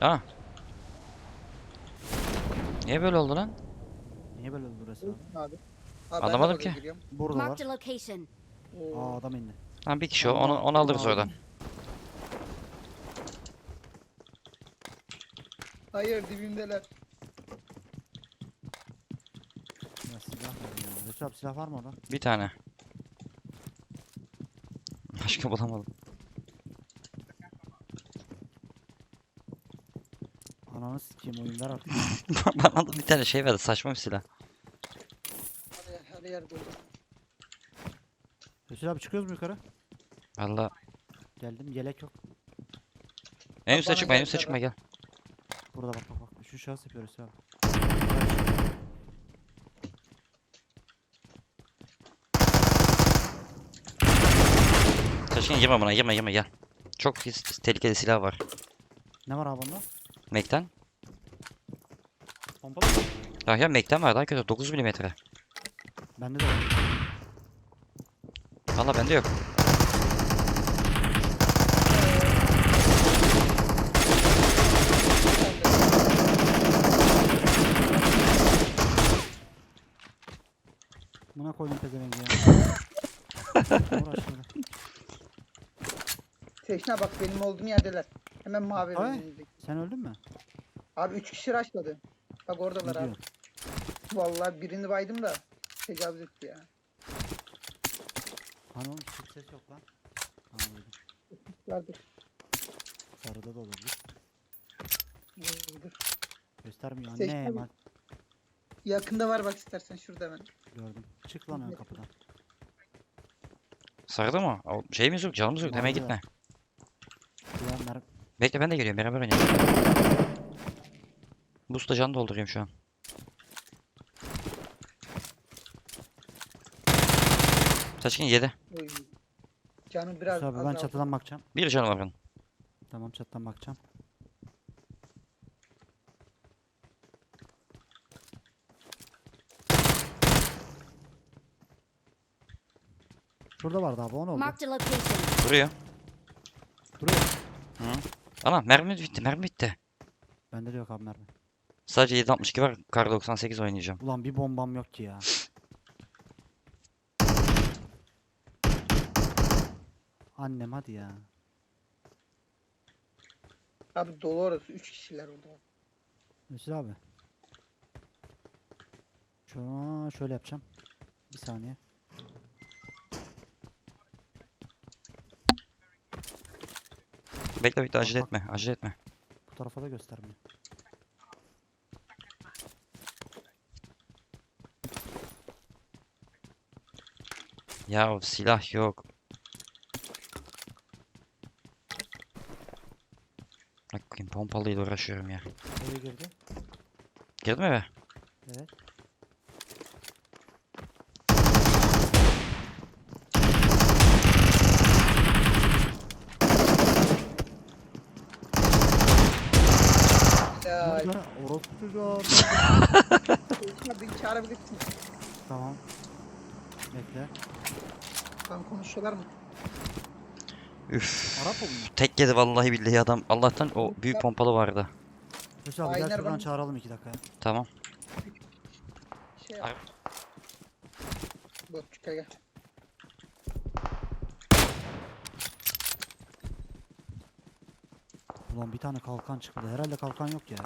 Ha. Niye böyle oldu lan? Niye böyle oldu burası abi? Abi. Abi Anlamadım ki. giriyorum. Burada var. Marked a location. Aa adam indi. Ha bir kişi o. Onu, onu alırız aldım. oradan. Hayır dibimdeler. Ya silah var ya. Abi silah var mı orada? Bir tane. Başka bulamadım. Ananı sikeyim oyunlar artık. Bana da bir tane şey verdi. Saçma bir silah. Her, her yer dolu. Resul abi çıkıyoruz mu yukarı? Valla. Geldim yelek yok. En üste bana çıkma. En gel üste çıkma gel. Burada bak bak bak. Şu şahıs yapıyor Resul abi. Taşkın girme buna. Girme girme gel. Çok pis, tehlikeli silah var. Ne var abi bunda? Mac'ten. Pompalı mı? Ya ya Mac'ten var daha kötü. 9 milimetre. Bende de var. Valla bende yok. Buna koydum pezevengi ya. Teşne bak benim olduğum yerdeler. Hemen mavi Ay. önümüzdeki. Sen öldün mü? Abi 3 kişi rushladı. Bak oradalar abi. Vallahi birini baydım da tecavüz etti ya. Hani oğlum çık ses yok lan. Anladım. Vardır. Sarıda da olabilir. Vardır. Göstermiyor Seçtim. anne hemen. Yakında var bak istersen şurada hemen. Gördüm. Çık lan ön kapıdan. Sardı mı? O şeyimiz yok. Canımız yok. Demeye Vardı. gitme. Bekle ben de geliyorum. Beraber oynayalım. Boost'la can doldurayım şu an. Taşkın 7. Oy. Canım biraz abi ben azaldı. çatıdan bakacağım. Bir canı var onun. Tamam çatıdan bakacağım. Şurada vardı abi o ne oldu? Marked a location. Duruyor. Duruyor. Hı. Ana mermi bitti. Mermi bitti. Bende de yok abi mermi. Sadece 762 var. Kar 98 oynayacağım. Ulan bir bombam yok ki ya. Annem hadi ya. Abi dolu orası 3 kişiler orada. Mesut abi. Şu şöyle yapacağım. Bir saniye. Bekle bekle acele etme. Acele etme. Bu tarafa da göstermiyor. Ya silah yok. Bak bakayım pompalıyla uğraşıyorum ya. Eve girdi. Girdi mi eve? Evet. Ya Burada beni çağırabilirsin. Tamam. Bekle. Tam konuşuyorlar mı? Üf. Arap? Tek yedi vallahi billahi adam. Allah'tan o büyük pompalı vardı. Mesut abi gel Ayner şuradan çağıralım iki dakika. ya. Tamam. Şey yap. Dur çıkar gel. Ulan bir tane kalkan çıktı. Herhalde kalkan yok ya.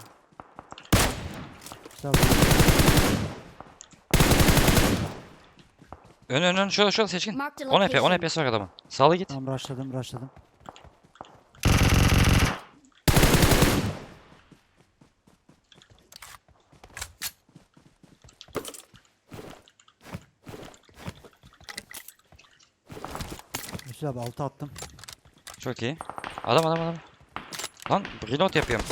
Abi. Ön ön ön şöyle şöyle seçkin. Marked a 10 EP 10 location. EP'si var adamın. Sağlı git. Tamam rushladım rushladım. Mesut abi altı attım. Çok iyi. Adam adam adam. Lan reload yapıyorum.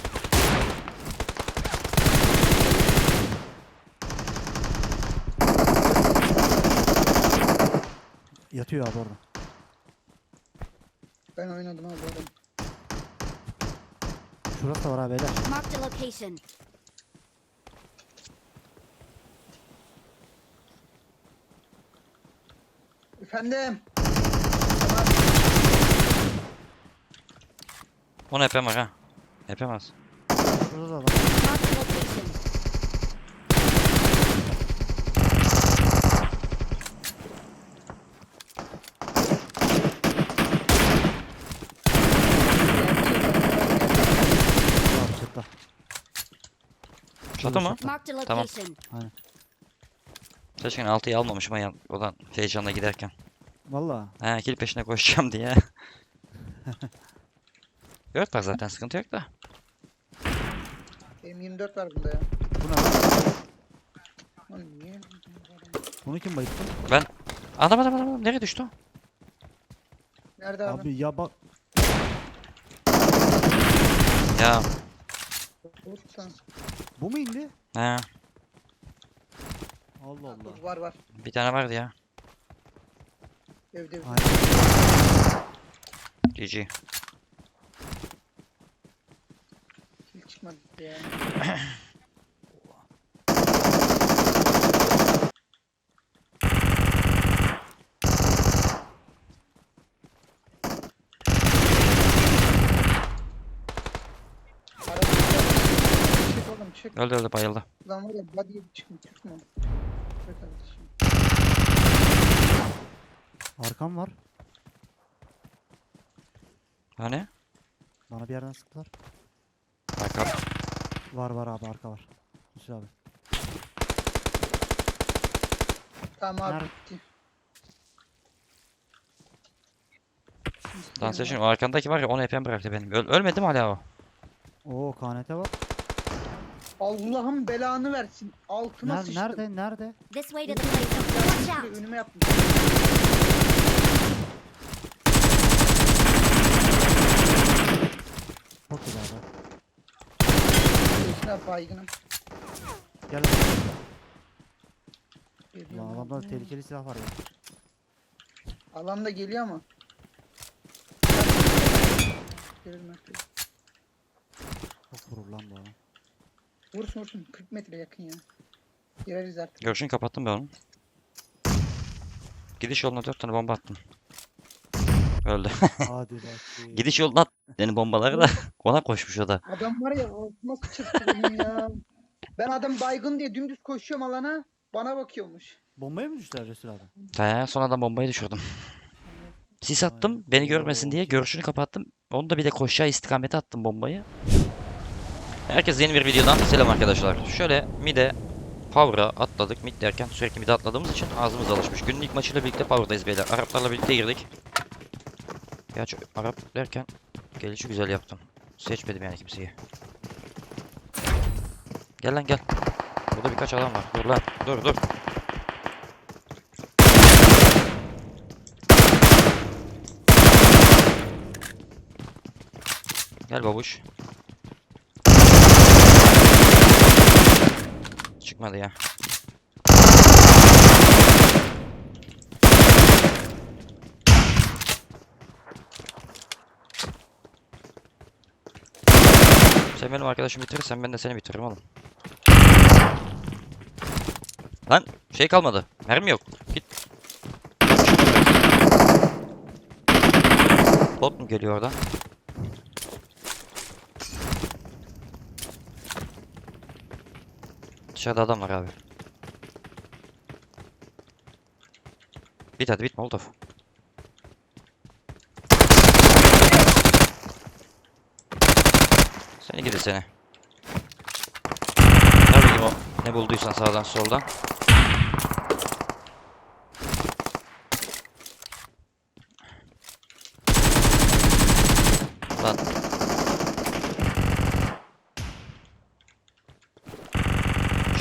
Yatıyor abi orada. Ben oynadım abi adam. Şurası da var abi beyler. Marked a location. Efendim. 10 EP'm var ha. EP'm az. Şurada da adam. Marked a location. Abi çatta. Çatı mı? Marked a Tamam. location. Keşke 6'yı almamışım ayağım. Oradan heyecanla giderken. Valla. He kill peşine koşacağım diye. Dört var zaten sıkıntı yok da. Benim 24 var bunda ya. Bu ne lan? Lan niye? Bunu kim bayıttı? Adam adam adam adam. nereye düştü o? Nerede abi? Abi ya bak. Ya Vursan. Bu mu indi? he Allah Allah. Dur, Var var. bir tane vardı ya. Evde evde. GG. Kill çıkmadı ya. çık. Öldü öldü bayıldı. Lan var ya çıkın çıkma. Çık kardeşim. Arkam var. Hani? Bana bir yerden sıktılar. Bakalım. Var var abi arka var. Hüsnü abi. Tamam abi Nerede? bitti. Lan sen şimdi o arkandaki var ya 10 EP'm bıraktı benim. Öl ölmedi mi hala o? Oo KNT var. Allah'ım belanı versin. Altıma Ner- sıçtım. nerede? Nerede? This way to the place. Watch out. Önüme yaptım. Çok güzel abi. Geçine baygınım. Gel. Geliyor Lan mu? adamda tehlikeli silah var ya. Alan da geliyor ama. Gelelim artık. Çok vurur lan bu adam. Vursun vursun 40 metre yakın ya. Gireriz artık. Görüşünü kapattım ben onun. Gidiş yoluna 4 tane bomba attım. Öldü. Hadi bak. Gidiş yoluna at. Yani bombaları da ona koşmuş o da. Adam var ya altıma sıçrattı benim ya. Ben adam baygın diye dümdüz koşuyorum alana. Bana bakıyormuş. Bombaya mı düştüler Resul abi? He sonradan bombayı düşürdüm. Sis attım beni görmesin diye görüşünü kapattım. Onu da bir de koşacağı istikamete attım bombayı. Herkese yeni bir videodan selam arkadaşlar. Şöyle mid'e Power'a atladık. Mid derken sürekli mid'e atladığımız için ağzımız alışmış. Günün ilk maçıyla birlikte Power'dayız beyler. Araplarla birlikte girdik. Gerçi Arap derken gelişi güzel yaptım. Seçmedim yani kimseyi. Gel lan gel. Burada birkaç adam var. Dur lan. Dur dur. Gel babuş. Çıkmadı ya. Sen benim arkadaşımı bitirirsen ben de seni bitiririm oğlum. Lan şey kalmadı. Mermi yok. Git. Bot mu geliyor oradan? Dışarıda adam var abi. Bit hadi bit Molotov. Seni gidi seni. Ne bulduysan sağdan soldan.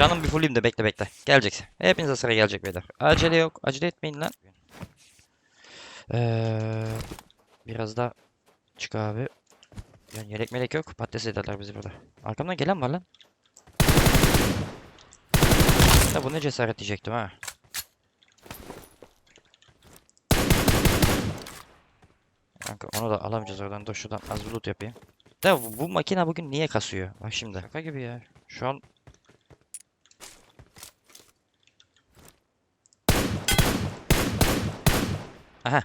Canım bir fulleyim de bekle bekle. Geleceksin. Hepinize sıra gelecek beyler. Acele yok. Acele etmeyin lan. Ee, biraz da çık abi. Yani yelek melek yok. Patates ederler bizi burada. Arkamdan gelen var lan. Ya bu ne cesaret diyecektim ha. Kanka onu da alamayacağız oradan. Dur şuradan az loot yapayım. Da bu, bu makine bugün niye kasıyor? Bak şimdi. Şaka gibi ya. Şu an Aha.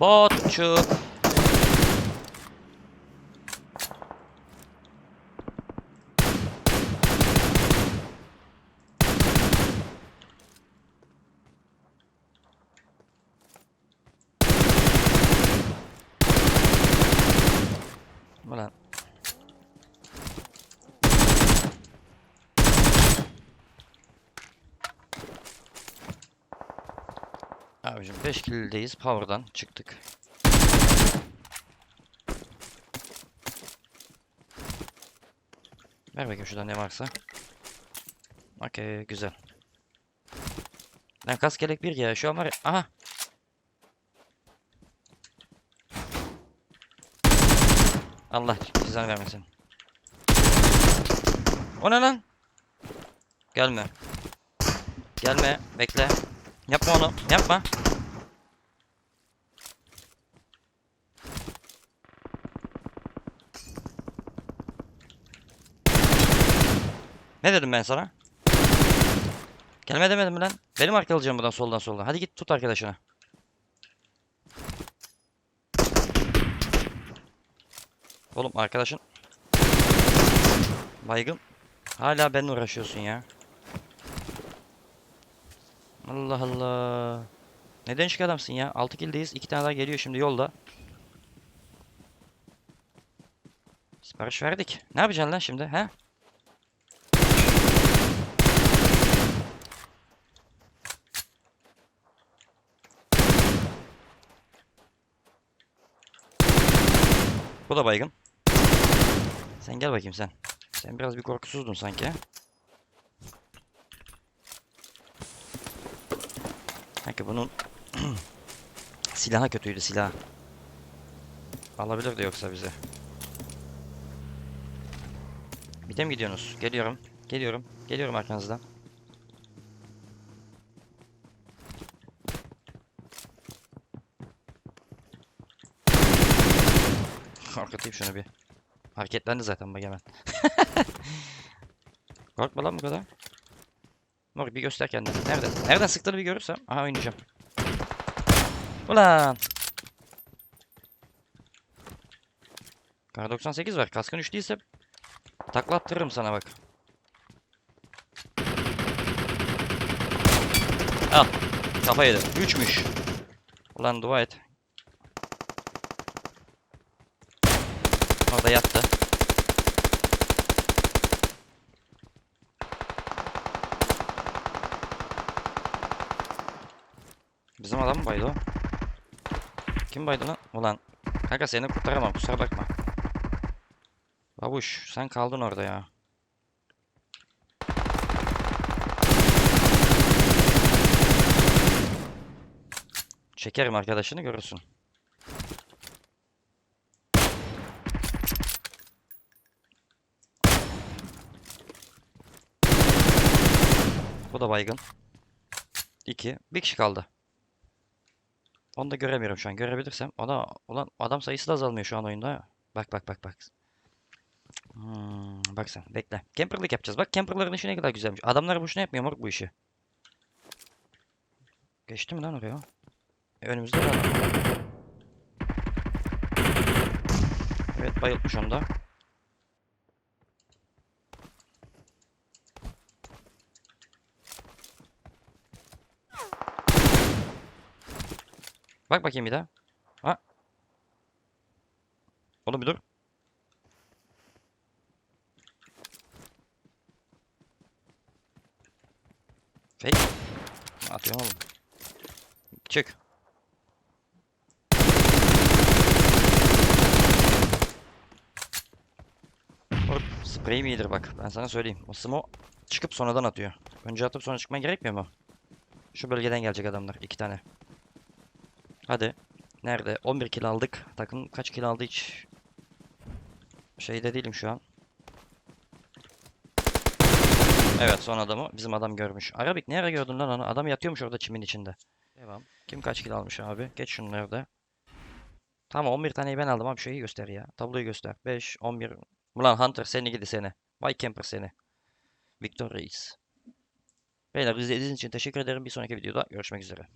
Botçuk. 5 kildeyiz. Power'dan çıktık. Ver bakayım şuradan ne varsa. Okey güzel. Lan kas gerek bir ya. Şu an var ya. Aha. Allah cezanı vermesin. O ne lan? Gelme. Gelme. Bekle. Yapma onu. Yapma. Ne dedim ben sana? Gelme demedim mi lan? Benim arkalayacağım buradan soldan soldan. Hadi git tut arkadaşını. Oğlum arkadaşın baygın. Hala benimle uğraşıyorsun ya. Allah Allah. Ne değişik adamsın ya. 6 kill'deyiz. 2 tane daha geliyor şimdi yolda. Sipariş verdik. Ne yapacaksın lan şimdi he? Bu da baygın. Sen gel bakayım sen. Sen biraz bir korkusuzdun sanki. Sanki bunun silahı kötüydü silah. Alabilirdi yoksa bize. Bir de mi gidiyorsunuz? Geliyorum. Geliyorum. Geliyorum arkanızdan. Korkutayım şunu bir. Hareketlendi zaten bak hemen. Korkma lan bu kadar. Moruk bir göster kendini. Nerede? Nereden sıktığını bir görürsem. Aha oynayacağım. Ulan. Kar 98 var. Kaskın 3 değilse takla attırırım sana bak. Al. Kafa yedi. 3'müş. Ulan dua et. Orada yattı. Bizim adam baydı o? Kim baydı lan? Ulan. Kanka seni kurtaramam kusura bakma. Babuş sen kaldın orada ya. Çekerim arkadaşını görürsün. Bu da baygın. 2. Bir kişi kaldı. Onu da göremiyorum şu an. Görebilirsem. O da ulan adam sayısı da azalmıyor şu an oyunda. Bak bak bak bak. Hmm, bak sen bekle. Camperlık yapacağız. Bak camperların işi ne kadar güzelmiş. Adamlar boşuna yapmıyor moruk bu işi. Geçti mi lan oraya? E, önümüzde adam. Evet bayıltmış onu da. Bak bakayım bir daha. Ha. Oğlum bir dur. Fake. Atıyorum oğlum. Çık. Sprey mi iyidir bak. Ben sana söyleyeyim. O smo çıkıp sonradan atıyor. Önce atıp sonra çıkman gerekmiyor mu? Şu bölgeden gelecek adamlar. iki tane. Hadi. Nerede? 11 kill aldık. Takım kaç kill aldı hiç şeyde değilim şu an. Evet son adamı bizim adam görmüş. Arabik nerede gördün lan onu? Adam yatıyormuş orada çimin içinde. Devam. Kim kaç kill almış abi? Geç şunları da. Tamam 11 taneyi ben aldım abi şeyi göster ya. Tabloyu göster. 5, 11. Ulan Hunter seni gidi seni. Vay camper seni. Victor Reis. Beyler izlediğiniz için teşekkür ederim. Bir sonraki videoda görüşmek üzere.